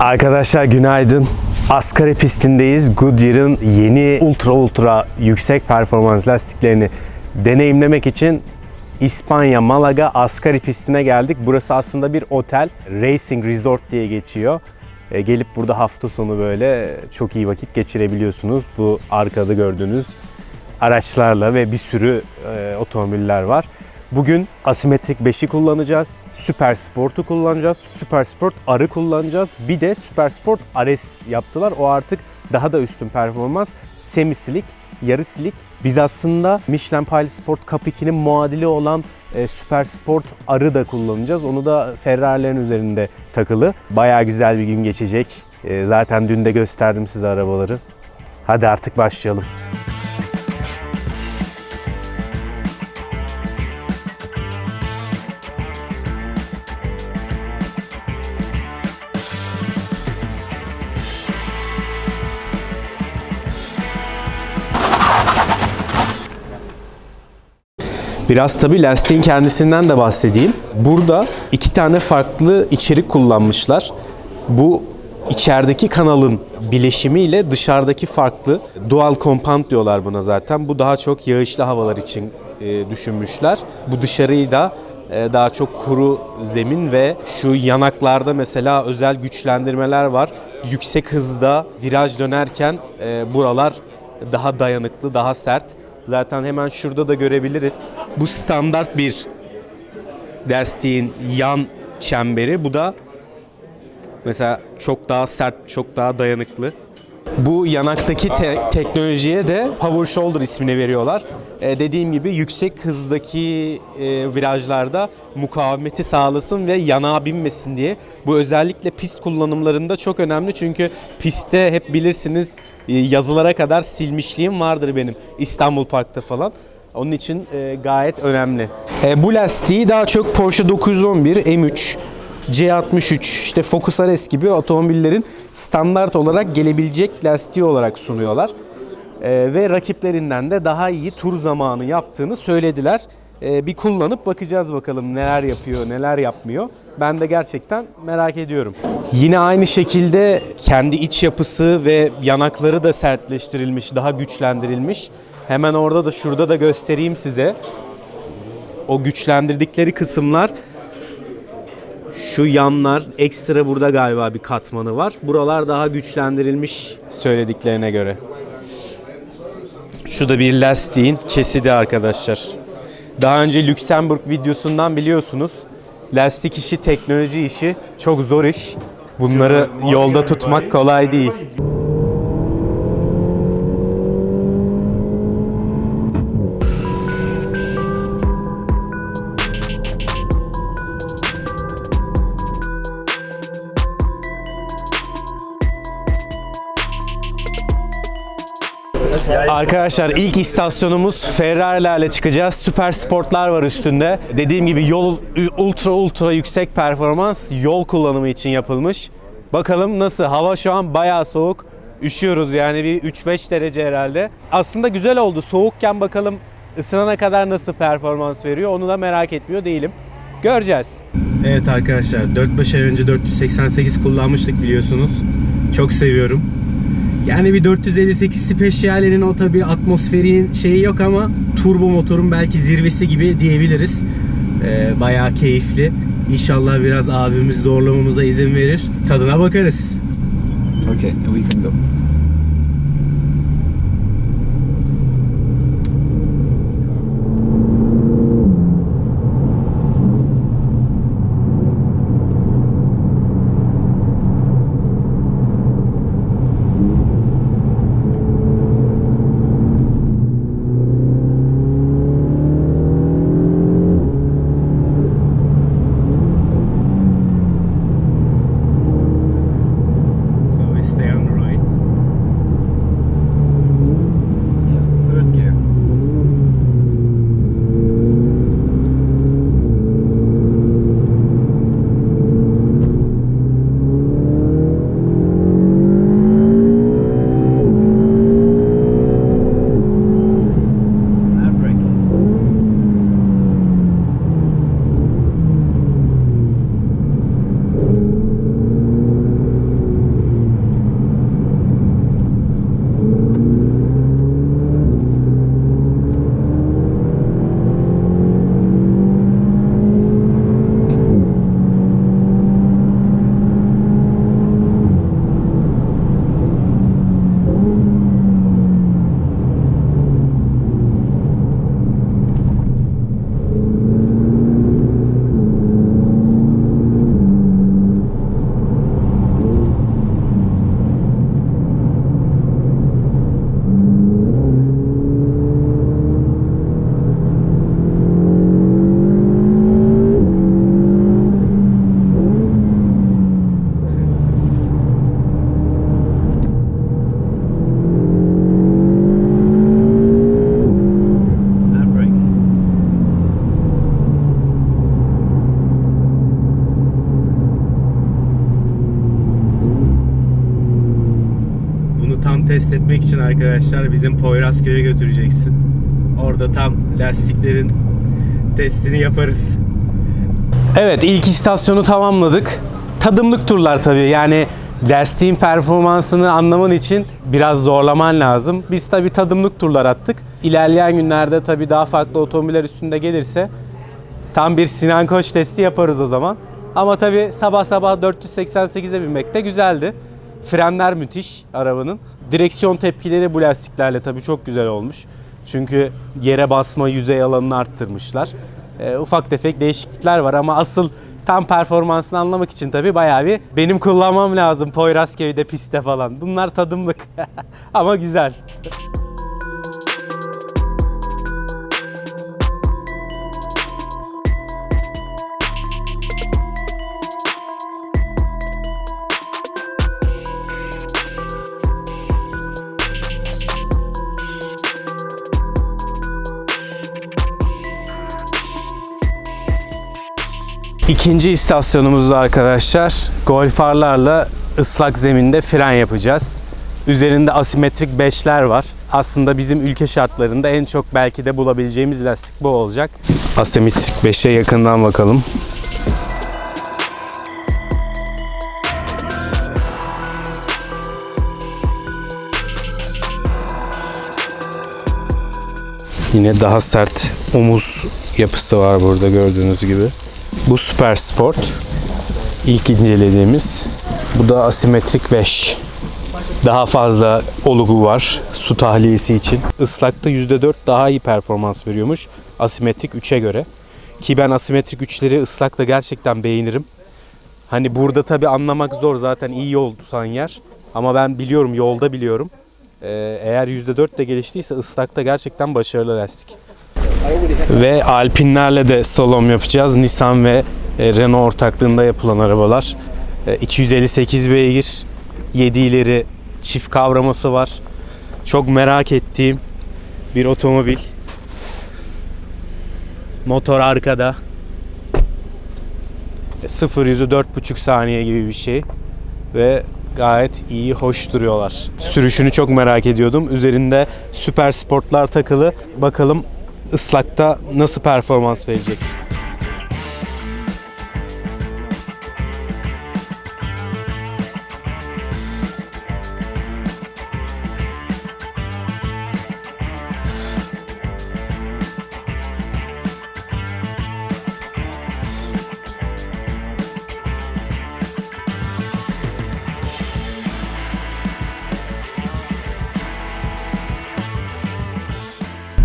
Arkadaşlar günaydın. Asgari pistindeyiz. Goodyear'ın yeni ultra ultra yüksek performans lastiklerini deneyimlemek için İspanya Malaga Asgari pistine geldik. Burası aslında bir otel. Racing Resort diye geçiyor. E, gelip burada hafta sonu böyle çok iyi vakit geçirebiliyorsunuz. Bu arkada gördüğünüz araçlarla ve bir sürü e, otomobiller var. Bugün asimetrik 5'i kullanacağız. Süper Sport'u kullanacağız. Süper Sport Ar'ı kullanacağız. Bir de Süper Sport Ares yaptılar. O artık daha da üstün performans. Semi silik, yarı silik. Biz aslında Michelin Pilot Sport Cup 2'nin muadili olan e, Süper Sport Ar'ı da kullanacağız. Onu da Ferrari'lerin üzerinde takılı. Bayağı güzel bir gün geçecek. E, zaten dün de gösterdim size arabaları. Hadi artık başlayalım. Biraz tabii lastiğin kendisinden de bahsedeyim. Burada iki tane farklı içerik kullanmışlar. Bu içerideki kanalın bileşimiyle dışarıdaki farklı dual compound diyorlar buna zaten. Bu daha çok yağışlı havalar için e, düşünmüşler. Bu dışarıyı da e, daha çok kuru zemin ve şu yanaklarda mesela özel güçlendirmeler var. Yüksek hızda viraj dönerken e, buralar daha dayanıklı, daha sert. Zaten hemen şurada da görebiliriz. Bu standart bir lastiğin yan çemberi. Bu da mesela çok daha sert, çok daha dayanıklı. Bu yanaktaki te- teknolojiye de Power Shoulder ismini veriyorlar. Ee, dediğim gibi yüksek hızdaki e, virajlarda mukavemeti sağlasın ve yanağa binmesin diye. Bu özellikle pist kullanımlarında çok önemli çünkü pistte hep bilirsiniz yazılara kadar silmişliğim vardır benim İstanbul Park'ta falan. Onun için e, gayet önemli. E, bu lastiği daha çok Porsche 911 M3 C63, işte Focus RS gibi otomobillerin standart olarak gelebilecek lastiği olarak sunuyorlar. Ee, ve rakiplerinden de daha iyi tur zamanı yaptığını söylediler. Ee, bir kullanıp bakacağız bakalım neler yapıyor, neler yapmıyor. Ben de gerçekten merak ediyorum. Yine aynı şekilde kendi iç yapısı ve yanakları da sertleştirilmiş, daha güçlendirilmiş. Hemen orada da şurada da göstereyim size. O güçlendirdikleri kısımlar şu yanlar ekstra burada galiba bir katmanı var. Buralar daha güçlendirilmiş söylediklerine göre. Şu da bir lastiğin kesidi arkadaşlar. Daha önce Lüksemburg videosundan biliyorsunuz. Lastik işi, teknoloji işi çok zor iş. Bunları yolda tutmak kolay değil. Arkadaşlar ilk istasyonumuz Ferrari'lerle çıkacağız. Süper sportlar var üstünde. Dediğim gibi yol ultra ultra yüksek performans yol kullanımı için yapılmış. Bakalım nasıl? Hava şu an bayağı soğuk. Üşüyoruz yani bir 3-5 derece herhalde. Aslında güzel oldu. Soğukken bakalım ısınana kadar nasıl performans veriyor onu da merak etmiyor değilim. Göreceğiz. Evet arkadaşlar 4-5 ay önce 488 kullanmıştık biliyorsunuz. Çok seviyorum. Yani bir 458 Speciale'nin o tabi atmosferin şeyi yok ama turbo motorun belki zirvesi gibi diyebiliriz. Ee, bayağı keyifli. İnşallah biraz abimiz zorlamamıza izin verir. Tadına bakarız. Okay, we can go. Test etmek için arkadaşlar bizim Poyrazköy'e götüreceksin. Orada tam lastiklerin testini yaparız. Evet ilk istasyonu tamamladık. Tadımlık turlar tabii yani lastiğin performansını anlaman için biraz zorlaman lazım. Biz tabii tadımlık turlar attık. İlerleyen günlerde tabii daha farklı otomobiller üstünde gelirse tam bir Sinan Koç testi yaparız o zaman. Ama tabii sabah sabah 488'e binmek de güzeldi. Frenler müthiş arabanın. Direksiyon tepkileri bu lastiklerle tabii çok güzel olmuş. Çünkü yere basma yüzey alanını arttırmışlar. Ee, ufak tefek değişiklikler var ama asıl tam performansını anlamak için tabii bayağı bir benim kullanmam lazım Poyrazköy'de pistte falan. Bunlar tadımlık ama güzel. İkinci istasyonumuzda arkadaşlar gol farlarla ıslak zeminde fren yapacağız. Üzerinde asimetrik 5'ler var. Aslında bizim ülke şartlarında en çok belki de bulabileceğimiz lastik bu olacak. Asimetrik 5'e yakından bakalım. Yine daha sert omuz yapısı var burada gördüğünüz gibi. Bu Super Sport. İlk incelediğimiz. Bu da asimetrik 5. Daha fazla olugu var su tahliyesi için. Islakta %4 daha iyi performans veriyormuş asimetrik 3'e göre. Ki ben asimetrik 3'leri ıslakta gerçekten beğenirim. Hani burada tabi anlamak zor zaten iyi yol tutan yer. Ama ben biliyorum yolda biliyorum. Ee, eğer %4 de geliştiyse ıslakta gerçekten başarılı lastik. Ve Alpinlerle de slalom yapacağız. Nissan ve e, Renault ortaklığında yapılan arabalar. E, 258 beygir, 7 ileri çift kavraması var. Çok merak ettiğim bir otomobil. Motor arkada. E, Sıfır yüzü 4,5 saniye gibi bir şey. Ve gayet iyi, hoş duruyorlar. Sürüşünü çok merak ediyordum. Üzerinde süper sportlar takılı. Bakalım ıslakta nasıl performans verecek?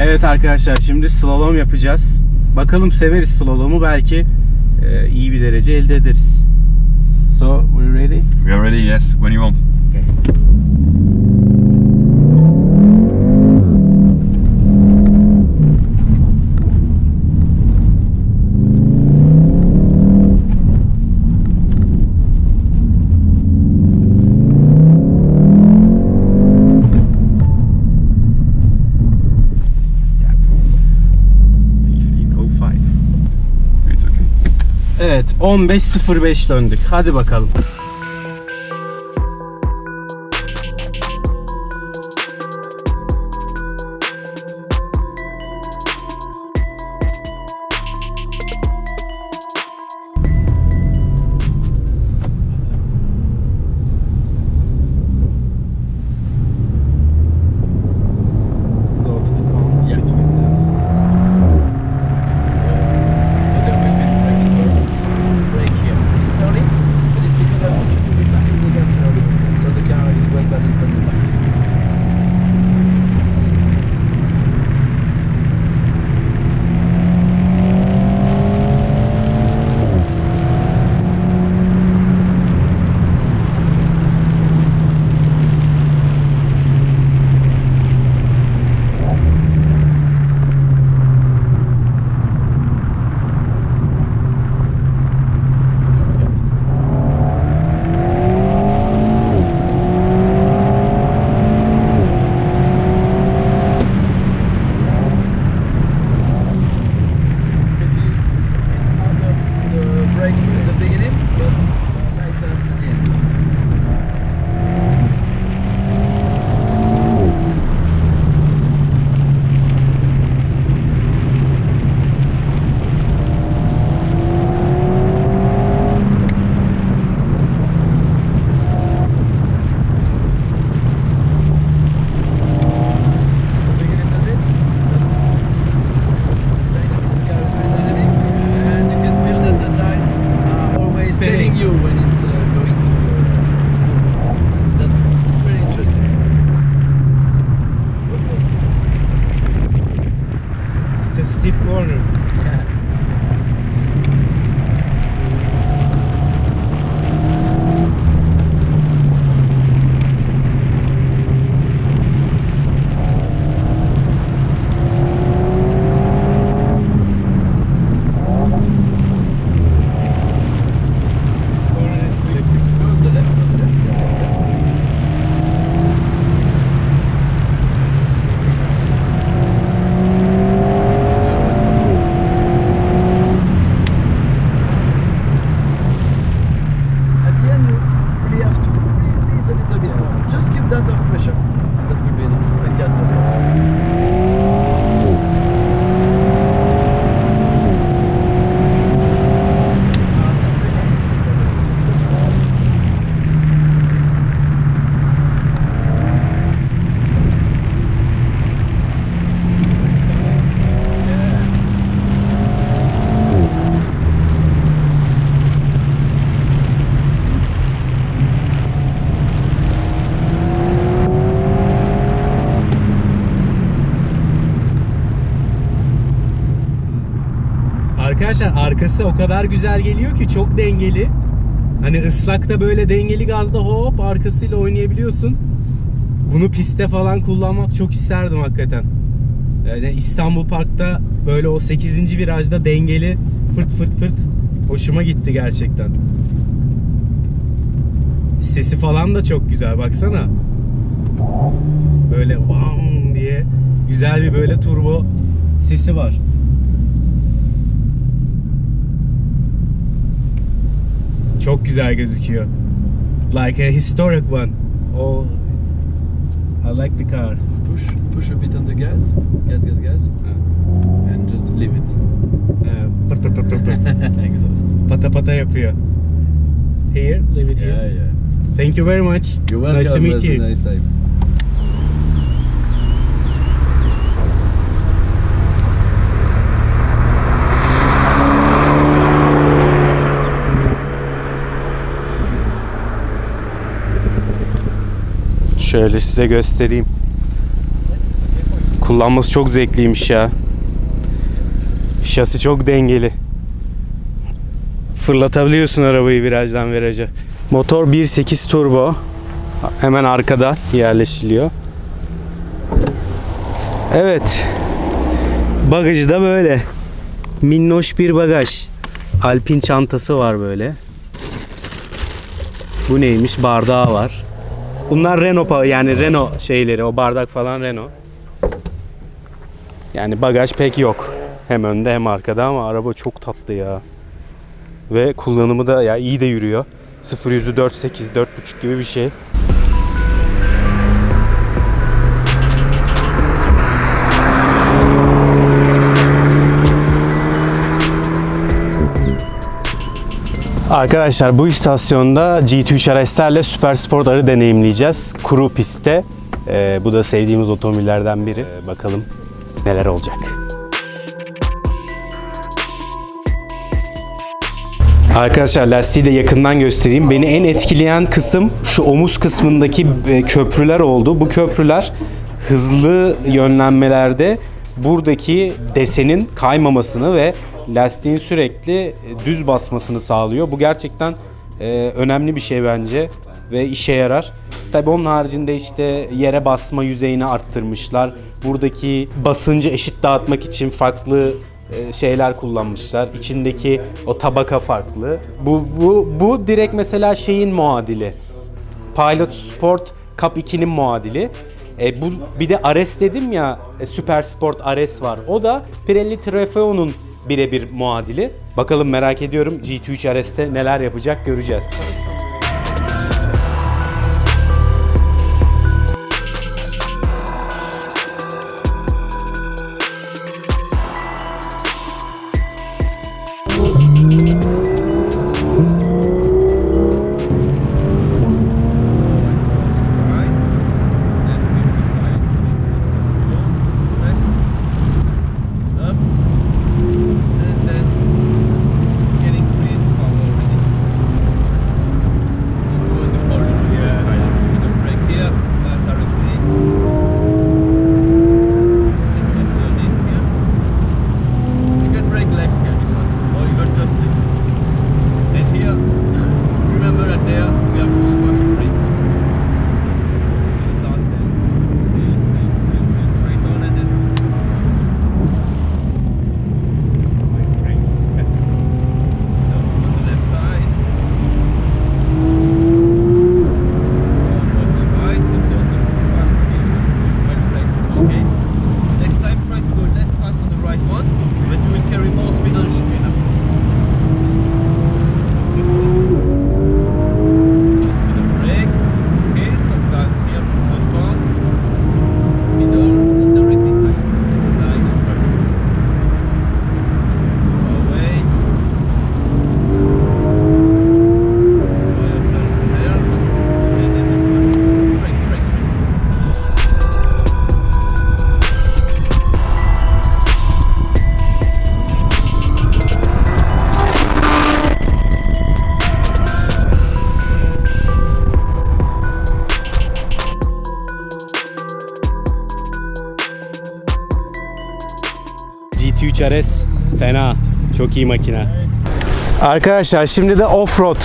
Evet arkadaşlar şimdi slalom yapacağız. Bakalım severiz slalomu belki e, iyi bir derece elde ederiz. So we ready? We are ready, yes, when you want. It's Evet 15.05 döndük. Hadi bakalım. Arkadaşlar arkası o kadar güzel geliyor ki çok dengeli. Hani ıslakta böyle dengeli gazda hop arkasıyla oynayabiliyorsun. Bunu pistte falan kullanmak çok isterdim hakikaten. Yani İstanbul Park'ta böyle o 8. virajda dengeli fırt fırt fırt hoşuma gitti gerçekten. Sesi falan da çok güzel baksana. Böyle vam diye güzel bir böyle turbo sesi var. Çok güzel gözüküyor. Like a historic one. Oh, I like the car. Push, push a bit on the gas, gas, gas, gas, and just leave it. Pırt pırt pırt pırt pırt. Exhaust. pata pata yapıyor. Here, leave it here. Yeah, yeah. Thank you very much. You're welcome. Nice to meet you. nice time. Şöyle size göstereyim. Kullanması çok zevkliymiş ya. Şasi çok dengeli. Fırlatabiliyorsun arabayı virajdan viraja. Motor 1.8 turbo. Hemen arkada yerleşiliyor. Evet. Bagajı da böyle. Minnoş bir bagaj. Alpin çantası var böyle. Bu neymiş? Bardağı var. Bunlar Renault yani Renault şeyleri o bardak falan Renault. Yani bagaj pek yok. Hem önde hem arkada ama araba çok tatlı ya. Ve kullanımı da ya iyi de yürüyor. 0 yüzü 4.8 4.5 gibi bir şey. Arkadaşlar bu istasyonda GT3 RS'lerle Süper Sport arı deneyimleyeceğiz. Kuru pistte. Ee, bu da sevdiğimiz otomobillerden biri. Ee, bakalım neler olacak. Arkadaşlar lastiği de yakından göstereyim. Beni en etkileyen kısım şu omuz kısmındaki e, köprüler oldu. Bu köprüler hızlı yönlenmelerde buradaki desenin kaymamasını ve lastiğin sürekli e, düz basmasını sağlıyor. Bu gerçekten e, önemli bir şey bence ve işe yarar. Tabii onun haricinde işte yere basma yüzeyini arttırmışlar. Buradaki basıncı eşit dağıtmak için farklı e, şeyler kullanmışlar. İçindeki o tabaka farklı. Bu bu bu direkt mesela şeyin muadili. Pilot Sport Cup 2'nin muadili. E, bu bir de Ares dedim ya, e, Super Sport Ares var. O da Pirelli Trofeo'nun birebir muadili. Bakalım merak ediyorum GT3 Ares'te neler yapacak göreceğiz. İyi makine. Arkadaşlar şimdi de offroad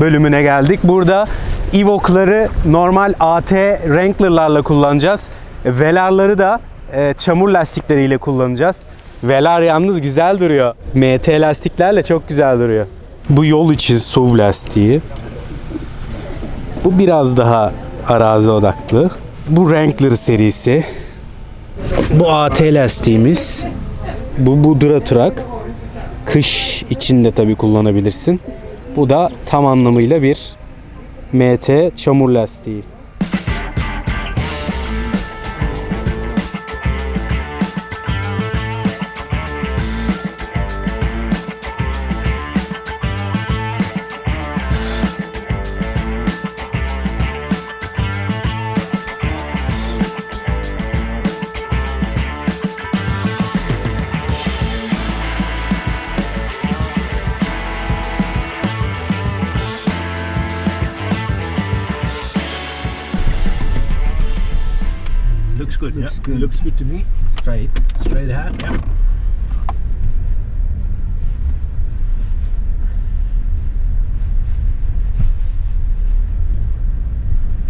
bölümüne geldik. Burada Evoque'ları normal AT Wrangler'larla kullanacağız. Velarları da e, çamur lastikleriyle kullanacağız. Velar yalnız güzel duruyor. MT lastiklerle çok güzel duruyor. Bu yol için SUV lastiği. Bu biraz daha arazi odaklı. Bu Wrangler serisi. Bu AT lastiğimiz. Bu, bu Duratrak. Kış içinde tabi kullanabilirsin. Bu da tam anlamıyla bir MT çamur lastiği. Good. Looks good. Looks good to me. Straight. Straight ahead. Yeah.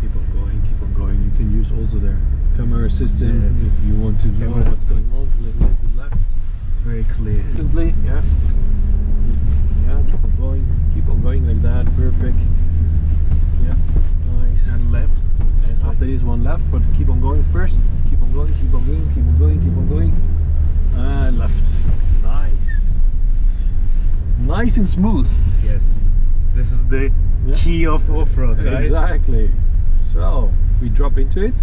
Keep on going. Keep on going. You can use also their camera system if you want to know what's going on. A little bit left. It's very clear. Instantly. Yeah. Yeah. Keep on going. Keep on going like that. Perfect. Yeah. Nice. And left. After this one left, but keep on going first. Keep on going, keep on going, keep on going, keep on going. And left. Nice. Nice and smooth. Yes. This is the Yeah. key of off-road, right? Exactly. So we drop into it.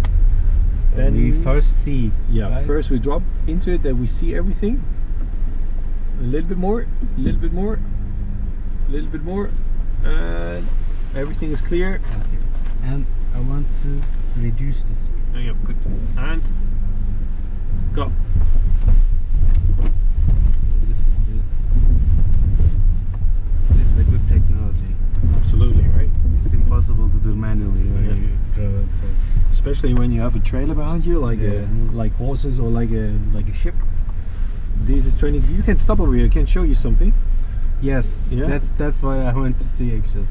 Then we first see. Yeah, right? first we drop into it, then we see everything. A little bit more, a little bit more, a little bit more, and everything is clear. Okay. And I want to reduce the speed. Oh, yeah, good. And go. This is the this is a good technology. Absolutely, right? It's impossible to do manually when Yeah. you especially when you have a trailer behind you, like uh, Yeah. a, like horses or like a like a ship. This is training. You can stop over here. I can show you something. Yes, Yeah. that's that's what I want to see actually.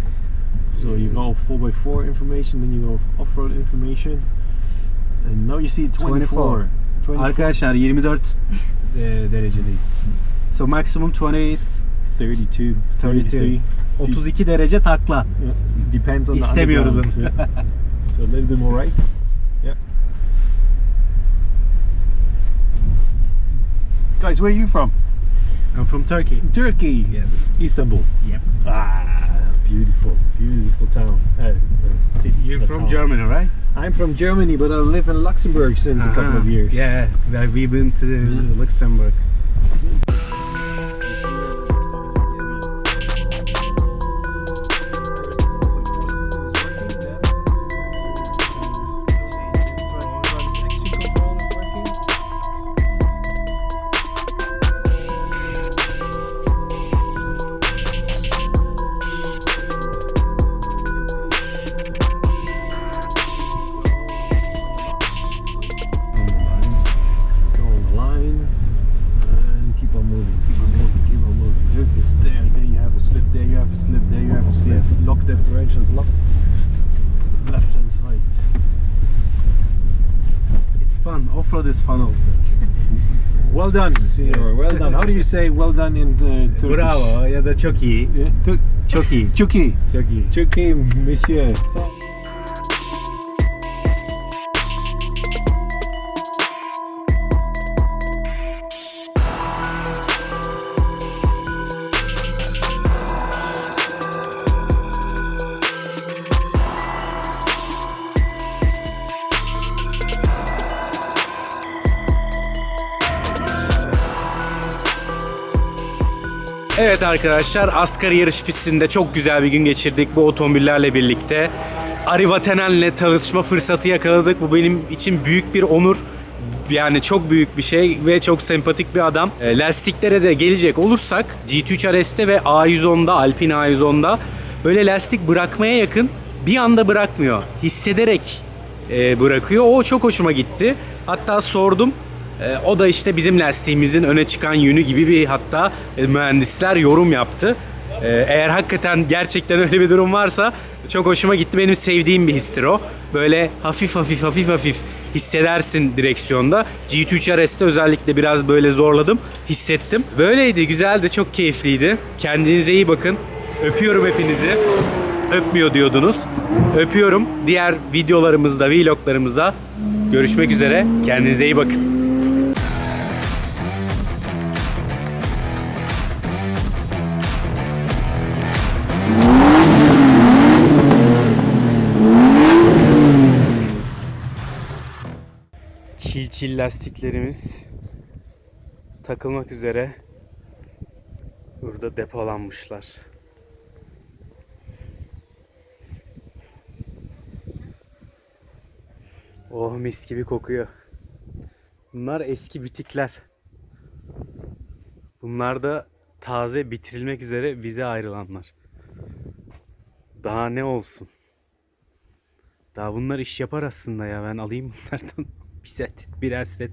So you go four x four information, then you go off-road information, now you see 24. 24 Arkadaşlar 24 e, derecedeyiz. So maximum 28 32, 33. 32 derece takla. Yeah. Depends on the İstemiyoruz underground, onu. yeah. So a little bit more right. Yeah. Guys, where are you from? I'm from Turkey. Turkey. Yes. Istanbul. Yep. Ah, beautiful, beautiful town. Uh, uh, city. You're from town. Germany, right? I'm from Germany, but I live in Luxembourg since a couple of Uh-huh. years. Yeah, we've been to Mhm. Luxembourg. Say well done in the Turkish? Bravo ya da çok iyi. Tu- Çok iyi. Chuki. Çok iyi. Chuki, monsieur. So- Arkadaşlar asgari yarış pistinde çok güzel bir gün geçirdik bu otomobillerle birlikte. Arriva Tenen'le tanışma fırsatı yakaladık. Bu benim için büyük bir onur. Yani çok büyük bir şey ve çok sempatik bir adam. E, Lastiklere de gelecek olursak GT3 RS'te ve A110'da, Alpine A110'da böyle lastik bırakmaya yakın bir anda bırakmıyor. Hissederek e, bırakıyor. O çok hoşuma gitti. Hatta sordum. E, o da işte bizim lastiğimizin öne çıkan yönü gibi bir hatta e, mühendisler yorum yaptı. E, eğer hakikaten gerçekten öyle bir durum varsa çok hoşuma gitti. Benim sevdiğim bir histir o. Böyle hafif hafif hafif hafif hissedersin direksiyonda. GT3 RS'te özellikle biraz böyle zorladım. Hissettim. Böyleydi. Güzeldi. Çok keyifliydi. Kendinize iyi bakın. Öpüyorum hepinizi. Öpmüyor diyordunuz. Öpüyorum. Diğer videolarımızda, vloglarımızda görüşmek üzere. Kendinize iyi bakın. Çil lastiklerimiz takılmak üzere burada depolanmışlar. Oh mis gibi kokuyor. Bunlar eski bitikler. Bunlar da taze bitirilmek üzere bize ayrılanlar. Daha ne olsun? Daha bunlar iş yapar aslında ya. Ben alayım bunlardan bir set, birer set.